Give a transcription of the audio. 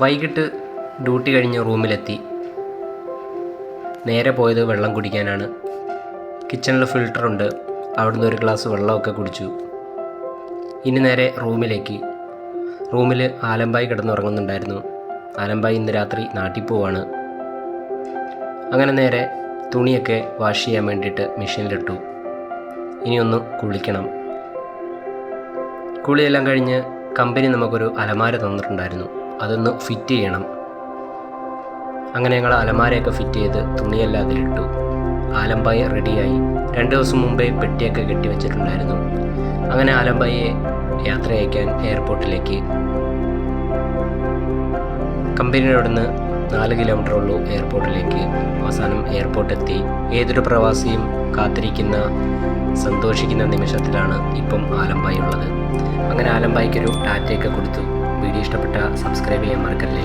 വൈകിട്ട് ഡ്യൂട്ടി കഴിഞ്ഞ് റൂമിലെത്തി. നേരെ പോയത് വെള്ളം കുടിക്കാനാണ്. കിച്ചണിൽ ഫിൽറ്ററുണ്ട് അവിടുന്ന് ഒരു ഗ്ലാസ് വെള്ളമൊക്കെ കുടിച്ചു. ഇനി നേരെ റൂമിലേക്ക്. റൂമിൽ ആലമ്പായി കിടന്നുറങ്ങുന്നുണ്ടായിരുന്നു. ആലമ്പായി ഇന്ന് രാത്രി നാട്ടിൽ പോവാണ്. അങ്ങനെ നേരെ തുണിയൊക്കെ വാഷ് ചെയ്യാൻ വേണ്ടിയിട്ട് മെഷീനിലിട്ടു. ഇനിയൊന്ന് കുളിക്കണം. കുളിയെല്ലാം കഴിഞ്ഞ് കമ്പനി നമുക്കൊരു അലമാര തന്നിട്ടുണ്ടായിരുന്നു. അതൊന്ന് ഫിറ്റ് ചെയ്യണം. അങ്ങനെ ഞങ്ങൾ അലമാരയൊക്കെ ഫിറ്റ് ചെയ്ത് തുണിയെല്ലാം അതിലിട്ടു. ആലമ്പായി റെഡിയായി രണ്ട് ദിവസം മുമ്പേ പെട്ടിയൊക്കെ കെട്ടി വെച്ചിട്ടുണ്ടായിരുന്നു. അങ്ങനെ ആലമ്പായിയെ യാത്ര അയക്കാൻ എയർപോർട്ടിലേക്ക് കമ്പനിയുടെ അവിടുന്ന് നാല് കിലോമീറ്റർ ഉള്ളൂ എയർപോർട്ടിലേക്ക് അവസാനം എയർപോർട്ട് എത്തി. ഏതൊരു പ്രവാസിയും കാത്തിരിക്കുന്ന സന്തോഷിക്കുന്ന നിമിഷത്തിലാണ് ഇപ്പം ആലമ്പായി ഉള്ളത്. അങ്ങനെ ആലമ്പായിക്കൊരു ടാറ്റയൊക്കെ കൊടുത്തു. വീഡിയോ ഇഷ്ടപ്പെട്ടാൽ സബ്സ്ക്രൈബ് ചെയ്യാൻ മറക്കല്ലേ?